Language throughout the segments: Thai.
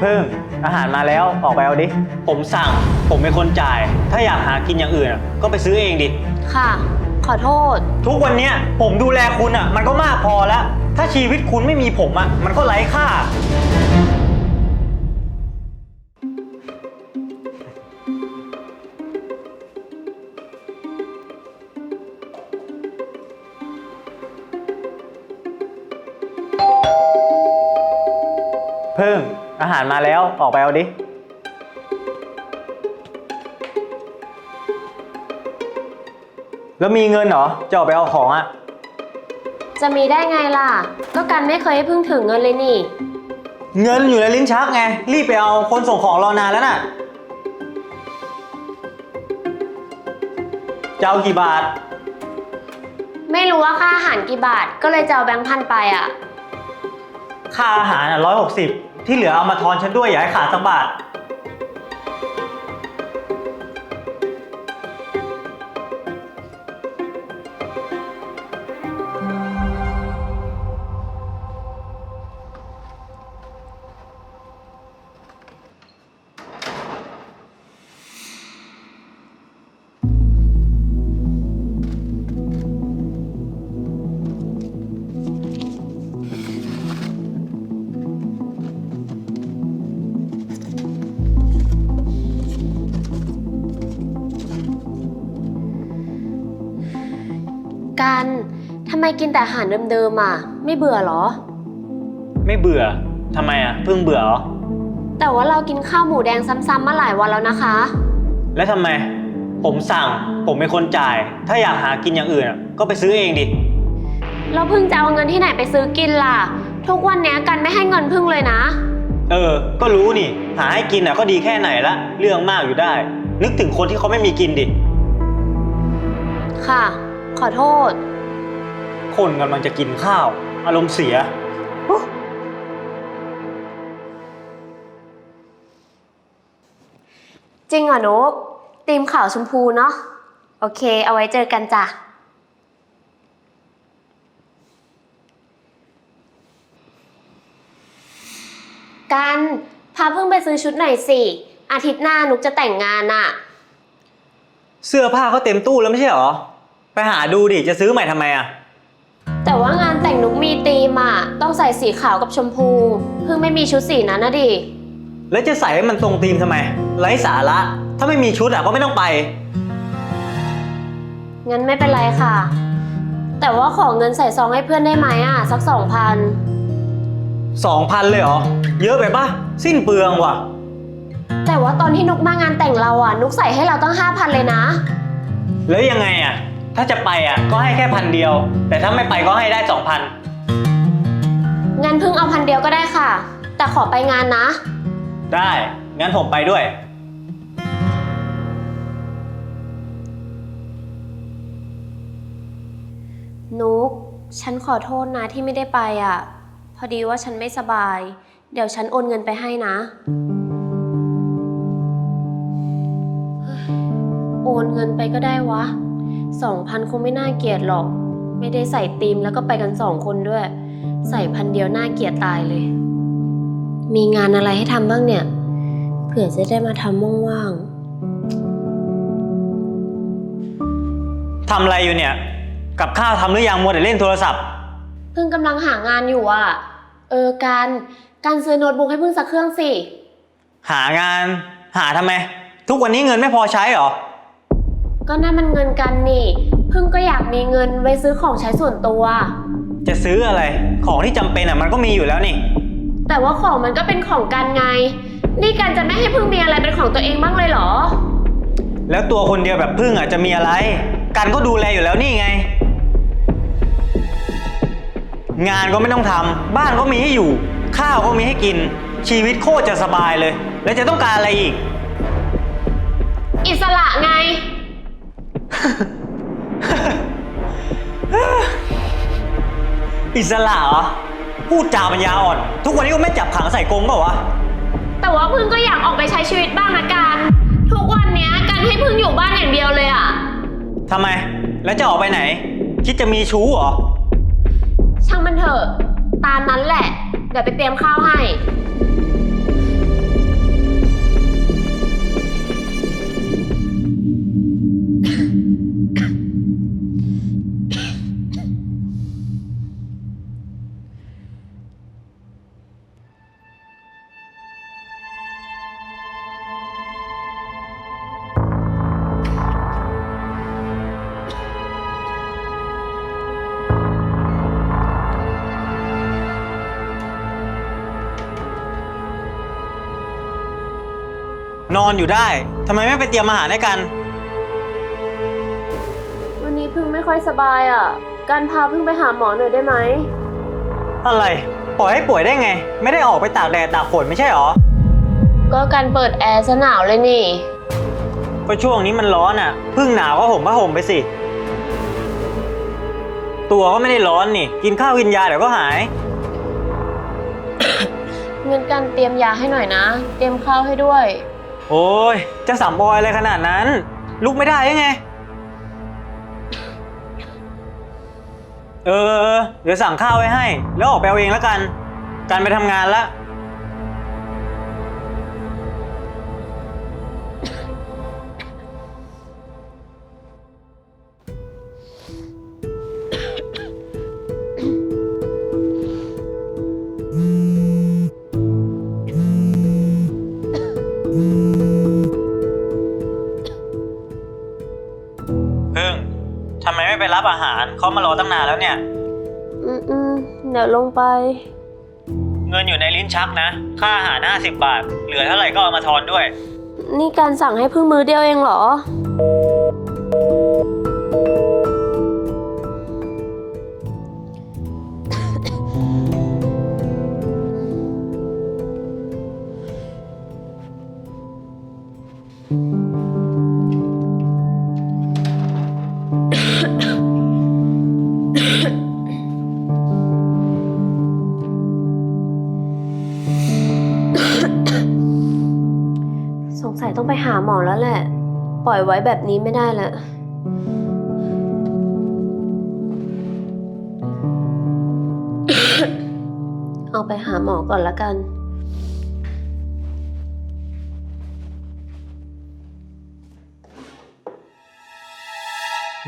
เพิ่งอาหารมาแล้วออกไปเอาดิ ผมสั่ง ผมเป็นคนจ่าย ถ้าอยากหากินอย่างอื่นอะก็ไปซื้อเองดิ ค่ะ ขอโทษ ทุกวันเนี้ยผมดูแลคุณอะ มันก็มากพอแล้ว ถ้าชีวิตคุณไม่มีผมอะ มันก็ไร้ค่า เพิ่ง อาหารมาแล้วออกไปเอาดิ แล้วมีเงินเหรอ จะออกไปเอาของอะ จะมีได้ไงล่ะ ก็กันไม่เคยให้พึ่งถึงเงินเลยนี่ เงินอยู่ในลิ้นชักไง รีบไปเอาคนส่งของรอนานแล้วน่ะ จะเอากี่บาท ไม่รู้ว่าค่าอาหารกี่บาท ก็เลยจะเอาแบงค์พันไปอะ ค่าอาหารอะร้อยหกสิบ ที่เหลือเอามาทอนฉันด้วยอย่าให้ขาดสักบาท กันทำไมกินแต่อาหารเดิมๆอะ ไม่เบื่อเหรอ ไม่เบื่อทำไมอะเพิ่งเบื่อเหรอแต่ว่าเรากินข้าวหมูแดงซ้ำๆมาหลายวันแล้วนะคะ แล้วทำไม ผมสั่ง ผมเป็นคนจ่าย ถ้าอยากหากินอย่างอื่นอะก็ไปซื้อเองดิ เราเพิ่งจะเอาเงินที่ไหนไปซื้อกินล่ะ ทุกวันเนี้ยกันไม่ให้เงินพึ่งเลยนะ เออ ก็รู้นี่ หาให้กินอะก็ดีแค่ไหนละ เรื่องมากอยู่ได้ นึกถึงคนที่เขาไม่มีกินดิ ค่ะข อโทษ คนกำลังจะกินข้าว อารมณ์เสีย จริงเหรอนุกตีมขาวชมพูเนาะโอเค เอาไว้เจอกันจ้ะ กันพาเพิ่งไปซื้อชุดหน่อยสิ อาทิตย์หน้านุกจะแต่งงานอะเสื้อผ้าเขาเต็มตู้แล้วไม่ใช่เหรอ ไปหาดูดิ จะซื้อใหม่ทำไมอะแต่ว่างานแต่งนุกมีธีมอะต้องใส่สีขาวกับชมพู เพิ่งไม่มีชุดสีนั้นนะดิ แล้วจะใส่ให้มันตรงธีมทำไม ไร้สาระ ถ้าไม่มีชุดอะก็ไม่ต้องไป งั้นไม่เป็นไรค่ะ แต่ว่าขอเงินใส่ซองให้เพื่อนได้ไหมอะสักสองพันสองพันเลยเหรอ เยอะไปปะสิ้นเปลืองว่ะ แต่ว่าตอนที่นุกมางานแต่งเราอะนุกใส่ให้เราตั้งห้าพันเลยนะ แล้วยังไงอะ ถ้าจะไปอะก็ให้แค่พันเดียว แต่ถ้าไม่ไปก็ให้ได้สองพันงั้นเพิ่งเอาพันเดียวก็ได้ค่ะ แต่ขอไปงานนะ ได้ งั้นผมไปด้วย นุก ฉันขอโทษนะที่ไม่ได้ไปอะพอดีว่าฉันไม่สบาย เดี๋ยวฉันโอนเงินไปให้นะเฮ้ยโอนเงินไปก็ได้วะ สองพันคงไม่น่าเกลียดหรอก ไม่ได้ใส่ตีมแล้วก็ไปกันสองคนด้วย ใส่พันเดียวน่าเกลียดตายเลย มีงานอะไรให้ทำบ้างเนี่ย เผื่อจะได้มาทำว่างๆทำอะไรอยู่เนี่ย กับข้าวทำหรือยังมัวแต่เล่นโทรศัพท์เพิ่งกำลังหางานอยู่อะ เออการการซื้อโน้ตบุ๊กให้เพิ่งสักเครื่องสิ หางาน หาทำไม ทุกวันนี้เงินไม่พอใช้เหรอ ก็นั่นมันเงินกันนี่เพิ่งก็อยากมีเงินไว้ซื้อของใช้ส่วนตัว จะซื้ออะไร ของที่จำเป็นอะมันก็มีอยู่แล้วนี่ แต่ว่าของมันก็เป็นของกันไง นี่กันจะไม่ให้เพิ่งมีอะไรเป็นของตัวเองบ้างเลยเหรอ แล้วตัวคนเดียวแบบพึ่งอะจะมีอะไร กันก็ดูแลอยู่แล้วนี่ไง งานก็ไม่ต้องทำบ้านก็มีให้อยู่ ข้าวก็มีให้กิน ชีวิตโคตรจะสบายเลย แล้วจะต้องการอะไรอีก อิสระไง อิสระเหรอ พูดจาปัญญาอ่อน ทุกวันนี้ก็ไม่จับขังใส่กรงเปล่าวะ แต่ว่าเพิ่งก็อยากออกไปใช้ชีวิตบ้างนะการทุกวันเนี้ยการให้เพิ่งอยู่บ้านอย่างเดียวเลยอะทำไม แล้วจะออกไปไหน คิดจะมีชู้เหรอ ช่างมันเถอะ ตามนั้นแหละ เดี๋ยวไปเตรียมข้าวให้ อนอยู่ได้ทำไมไม่ไปเตรียมอาหารให้กัน วันนี้พึ่งไม่ค่อยสบายอะ การพาพึ่งไปหาหมอหน่อยได้ไหม อะไร ปล่อยให้ป่วยได้ไง ไม่ได้ออกไปตากแดดตากฝนไม่ใช่หรอ ก็การเปิดแอร์ซะหนาวเลยนี่ ก็ช่วงนี้มันร้อนอะ พึ่งหนาวก็ห่มผ้าห่มไปสิ ตัวก็ไม่ได้ร้อนนี่ กินข้าวกินยาเดี๋ยวก็หาย เงินการเตรียมยาให้หน่อยนะ เตรียมข้าวให้ด้วย โอ้ยจะสำบอยอะไรขนาดนั้น ลุกไม่ได้ยังไง เออ เดี๋ยวสั่งข้าวไว้ให้ แล้วออกไปเอาเองแล้วกัน การไปทำงานละพึ่ รับอาหารเขามารอตั้งนานแล้วเนี่ย อืมอืมเดี๋ยวลงไป เงินอยู่ในลิ้นชักนะ ค่าอาหาร50 บาท เหลือเท่าไหร่ก็เอามาทอนด้วย นี่การสั่งให้พึ่งมือเดียวเองเหรอ อยไว้แบบนี้ไม่ได้แล้วเอาไปหาหมอก่อนละกัน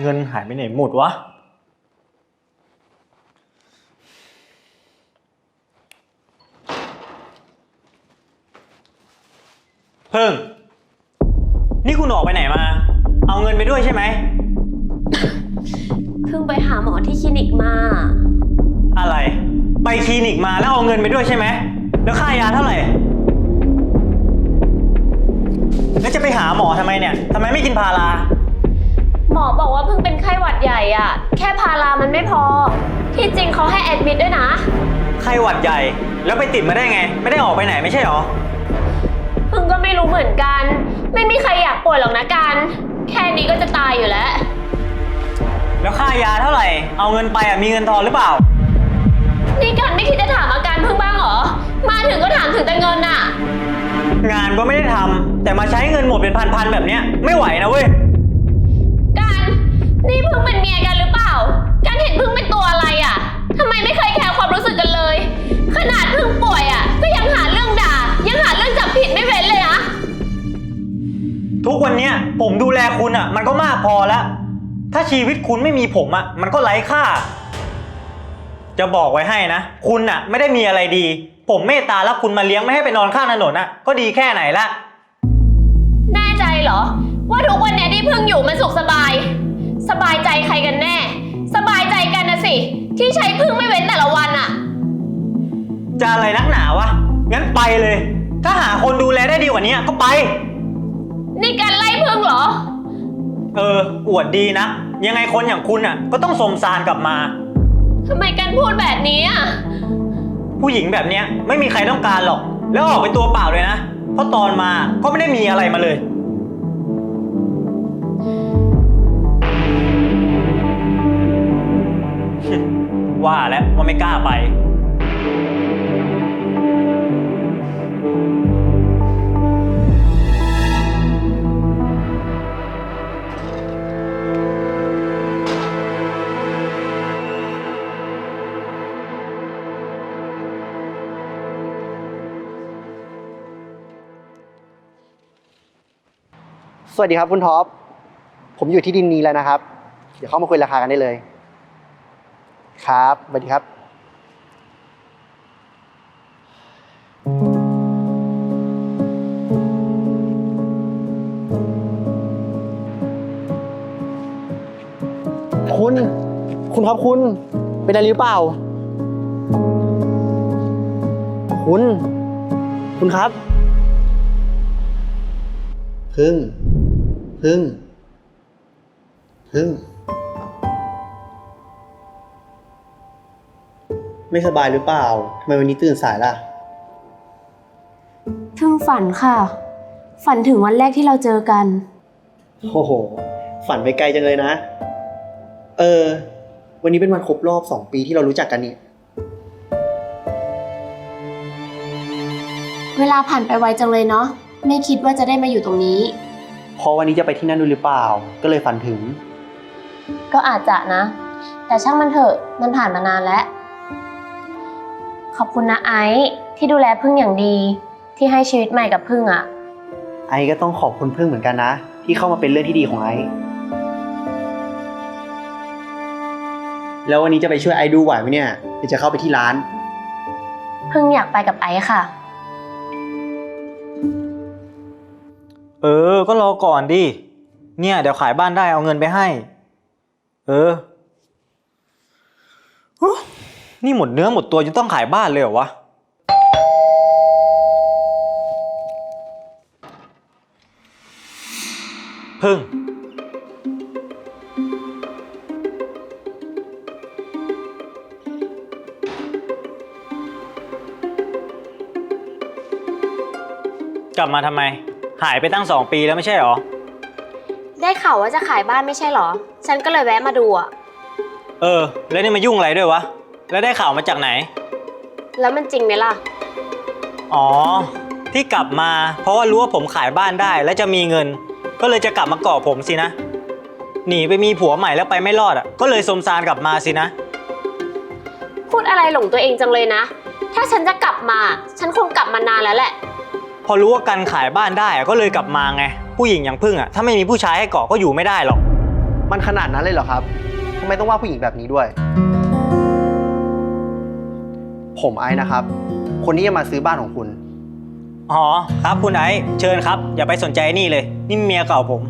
เงินหายไปไหนหมดวะ เพิ่ง ด้วยใช่ไหม เพิ่งไปหาหมอที่คลินิกมา อะไร ไปคลินิกมาแล้วเอาเงินไปด้วยใช่ไหม แล้วค่ายาเท่าไหร่ แล้วจะไปหาหมอทำไมเนี่ยทำไมไม่กินพารา หมอบอกว่าเพิ่งเป็นไข้หวัดใหญ่อะแค่พารามันไม่พอ ที่จริงเขาให้แอดมิดด้วยนะ ไข้หวัดใหญ่ แล้วไปติดมาได้ไง ไม่ได้ออกไปไหนไม่ใช่หรอ เพิ่งก็ไม่รู้เหมือนกัน ไม่มีใครอยากป่วยหรอกนะการ แค่นี้ก็จะตายอยู่แล้ว แล้วค่ายาเท่าไหร่ เอาเงินไปอะมีเงินทอนหรือเปล่า นี่การไม่คิดจะถามอาการเพิ่งบ้างเหรอ มาถึงก็ถามถึงแต่เงินน่ะงานก็ไม่ได้ทำแต่มาใช้เงินหมดเป็นพันๆแบบเนี้ยไม่ไหวนะเว้ยการนี่เพิ่งเป็นเมียกันหรือเปล่าการเห็นเพิ่งเป็นตัวอะไรอะทำไมไม่เคยแคร์ความรู้สึกกันเลย ขนาดเพิ่งป่วยอะ ทุกวันเนี้ยผมดูแลคุณอะ มันก็มากพอแล้ว ถ้าชีวิตคุณไม่มีผมอะ มันก็ไร้ค่า จะบอกไว้ให้นะ คุณอะ ไม่ได้มีอะไรดี ผมเมตตาแล้วคุณมาเลี้ยงไม่ให้ไปนอนข้างถนนอะ ก็ดีแค่ไหนละแน่ใจเหรอ ว่าทุกวันเนี้ยที่เพิ่งอยู่มันสุขสบาย สบายใจใครกันแน่ สบายใจกันนะสิ ที่ใช้พึ่งไม่เว้นแต่ละวันอะ จะอะไรนักหนาวะ งั้นไปเลย ถ้าหาคนดูแลได้ดีกว่านี้ก็ไป นี่การไล่พึ่งเหรอ เออ อวดดีนะ ยังไงคนอย่างคุณอะ ก็ต้องสมสารกลับมา ทำไมกันพูดแบบนี้อะ ผู้หญิงแบบเนี้ยไม่มีใครต้องการหรอก แล้วออกไปตัวเปล่าเลยนะ เพราะตอนมาก็ไม่ได้มีอะไรมาเลย ว่าแล้วว่าไม่กล้าไป สวัสดีครับคุณท็อป ผมอยู่ที่ดินนี้แล้วนะครับ เดี๋ยวเข้ามาคุยราคากันได้เลย ครับสวัสดีครับ คุณ คุณครับคุณ เป็นอะไรหรือเปล่า คุณ คุณครับ พึ่ง พึ่ง พึ่ง ไม่สบายหรือเปล่า ทำไมวันนี้ตื่นสายล่ะ เพิ่งฝันค่ะ ฝันถึงวันแรกที่เราเจอกัน โอ้โห ฝันไปไกลจังเลยนะ เออ วันนี้เป็นวันครบรอบสองปีที่เรารู้จักกันนี่ เวลาผ่านไปไวจังเลยเนาะ ไม่คิดว่าจะได้มาอยู่ตรงนี้ พอวันนี้จะไปที่นั่นดูหรือเปล่า ก็เลยฝันถึง ก็อาจจะนะ แต่ช่างมันเถอะมันผ่านมานานแล้ว ขอบคุณนะไอซ์ที่ดูแลพึ่งอย่างดี ที่ให้ชีวิตใหม่กับพึ่งอะไอ้ก็ต้องขอบคุณพึ่งเหมือนกันนะ ที่เข้ามาเป็นเรื่องที่ดีของไอ้แล้ววันนี้จะไปช่วยไอ้ดูไหวไหมเนี่ยเดี๋ยวจะเข้าไปที่ร้าน พึ่งอยากไปกับไอซ์ค่ะ เออ ก็รอก่อนดิ เนี่ย เดี๋ยวขายบ้านได้เอาเงินไปให้ เออนี่หมดเนื้อหมดตัวจนต้องขายบ้านเลยเหรอวะ พึ่ง กลับมาทำไม หายไปตั้งสองปีแล้วไม่ใช่เหรอ ได้ข่าวว่าจะขายบ้านไม่ใช่เหรอ ฉันก็เลยแวะมาดูอะเออ แล้วนี่มายุ่งอะไรด้วยวะ แล้วได้ข่าวมาจากไหน แล้วมันจริงไหมล่ะ อ๋อ ที่กลับมาเพราะว่ารู้ว่าผมขายบ้านได้และจะมีเงิน ก็เลยจะกลับมาเกาะผมสินะ หนีไปมีผัวใหม่แล้วไปไม่รอดอะ ก็เลยสมซานกลับมาสินะ พูดอะไรหลงตัวเองจังเลยนะ ถ้าฉันจะกลับมา ฉันคงกลับมานานแล้วแหละ พอรู้ว่ากันขายบ้านได้อะก็เลยกลับมาไง ผู้หญิงอย่างพึ่งอะถ้าไม่มีผู้ชายให้เกาะก็อยู่ไม่ได้หรอก มันขนาดนั้นเลยเหรอครับทำไมต้องว่าผู้หญิงแบบนี้ด้วย ผมไอ้นะครับ คนที่จะมาซื้อบ้านของคุณ อ๋อครับคุณไอซ์เชิญครับ อย่าไปสนใจนี่เลย นี่เมียเก่าผม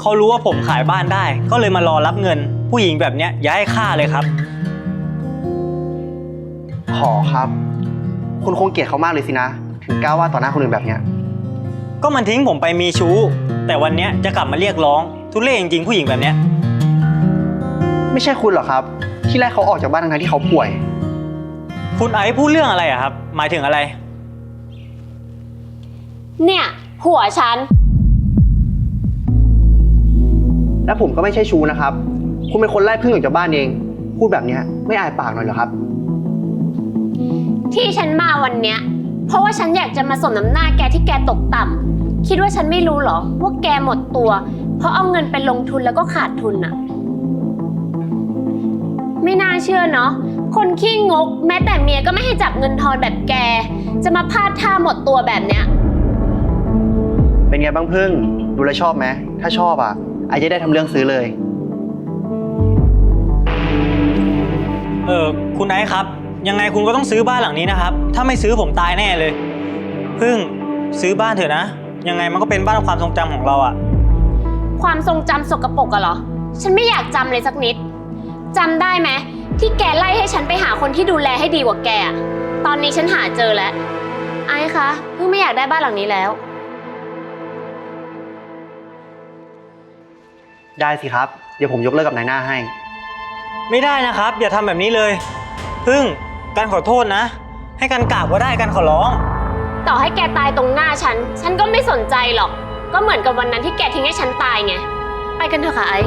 เขารู้ว่าผมขายบ้านได้ ก็เลยมารอรับเงิน ผู้หญิงแบบเนี้ยอย่าให้ค่าเลยครับ ขอครับ คุณคงเกลียดเขามากเลยสินะ ถึงกล้าว่าต่อหน้าคนอื่นแบบเนี้ย ก็มันทิ้งผมไปมีชู้ แต่วันเนี้ยจะกลับมาเรียกร้อง ทุเรศจริงๆผู้หญิงแบบเนี้ย ไม่ใช่คุณหรอครับ ที่แรกเขาออกจากบ้านทั้งๆที่เขาป่วย คุณไอซ์พูดเรื่องอะไรอะครับ หมายถึงอะไร เนี่ยผัวฉัน และผมก็ไม่ใช่ชู้นะครับ คุณเป็นคนไล่พึ่งออกจากบ้านเอง พูดแบบเนี้ยไม่อายปากหน่อยเหรอครับ ที่ฉันมาวันเนี้ย เพราะว่าฉันอยากจะมาสมน้ำหน้าแกที่แกตกต่ำคิดว่าฉันไม่รู้เหรอว่าแกหมดตัว เพราะเอาเงินไปลงทุนแล้วก็ขาดทุนอะไม่น่าเชื่อเนาะคนขี้งก แม้แต่เมียก็ไม่ให้จับเงินทอนแบบแก จะมาพลาดท่าหมดตัวแบบเนี้ย เป็นไงบ้างพึ่ง ดูแลวชอบไหมถ้าชอบอะไอจะได้ทำเรื่องซื้อเลย เออคุณไอซ์ครับ ยังไงคุณก็ต้องซื้อบ้านหลังนี้นะครับ ถ้าไม่ซื้อผมตายแน่เลย พึ่งซื้อบ้านเถอะนะ ยังไงมันก็เป็นบ้านความทรงจำของเราอะความทรงจำสกปรกอะเหรอ ฉันไม่อยากจำเลยสักนิด จำได้ไหมที่แกไล่ให้ฉันไปหาคนที่ดูแลให้ดีกว่าแกอะตอนนี้ฉันหาเจอแล้ว ไอ้คะเพิ่งไม่อยากได้บ้านหลังนี้แล้ว ได้สิครับ เดี๋ยวผมยกเลิกกับนายหน้าให้ ไม่ได้นะครับ อย่าทำแบบนี้เลย พึ่ง การขอโทษนะ ให้กันกราบก็ได้กันขอร้อง ต่อให้แกตายตรงหน้าฉัน ฉันก็ไม่สนใจหรอก ก็เหมือนกับวันนั้นที่แกทิ้งให้ฉันตายไง ไปกันเถอะค่ะไอ้